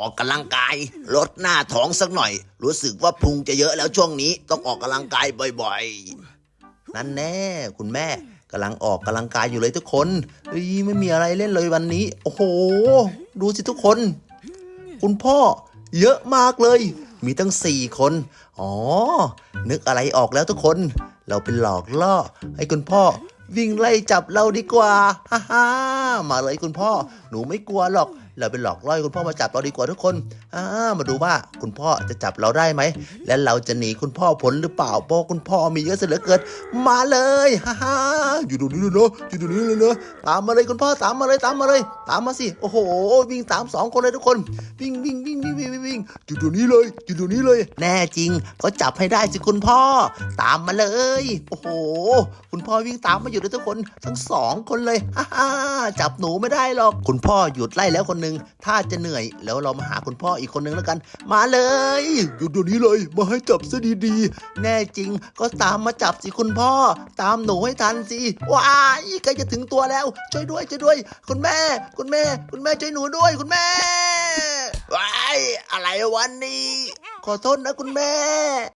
ออกกำลังกายลดหน้าท้องสักหน่อย รู้สึกว่าพุงจะเยอะแล้วช่วงนี้ต้องออกกำลังกายบ่อยๆ นั่นแน่ คุณแม่กำลังออกกำลังกายอยู่เลยทุกคนเฮ้ยไม่มีอะไรเล่นเลยวันนี้ โอ้โห ดูสิทุกคน คุณพ่อเยอะมากเลย มีตั้งสี่คน อ๋อ นึกอะไรออกแล้วทุกคน เราเป็นหลอกล่อ ให้คุณพ่อวิ่งไล่จับเราดีกว่าฮ่าฮ่ามาเลยคุณพ่อ หนูไม่กลัวหรอก เราเป็นหลอกล่อให้คุณพ่อมาจับเราดีกว่าทุกคนอ่ามาดูว่าคุณพ่อจะจับเราได้ไหม และเราจะหนีคุณพ่อพ้นหรือเปล่าเพราะคุณพ่อมีเยอะเสียเหลือเกิน มาเลยฮ่าฮ่าอยู่ตรงนี้เลยเนาะอยู่ตรงนี้เลยเนาะตามมาเลยคุณพ่อตามมาเลยตามมาเลย ตามมาสิ โอ้โห วิ่งตามสองคนเลยทุกคน วิ่งวิ่ง วิ่งวิ่งวิ่งวิ่งวิ่งอยู่ตรงนี้เลยอยู่ตรงนี้เลย แน่จริง ก็จับให้ได้สิคุณพ่อ ตามมาเลย โอ้โห คุณพ่อวิ่งตามมาอยู่เลยทุกคนทั้งสองคนเลยฮ่าฮ่าจับหนูไม่ได้หรอกคุณพ่อหยุดไล่แล้วคนหนึ่งถ้าจะเหนื่อยแล้วเรามาหาคุณพ่ออีกคนหนึ่งแล้วกัน มาเลยอยู่ตรงนี้เลยมาให้จับซะดีๆ แน่จริง ก็ตามมาจับสิคุณพ่อ ตามหนูให้ทันสิว้ายใกล้จะถึงตัวแล้ว ช่วยด้วยช่วยด้วย คุณแม่ คุณแม่ คุณแม่ช่วยหนูด้วยคุณแม่ว้าย อะไรวันนี้ ขอโทษนะคุณแม่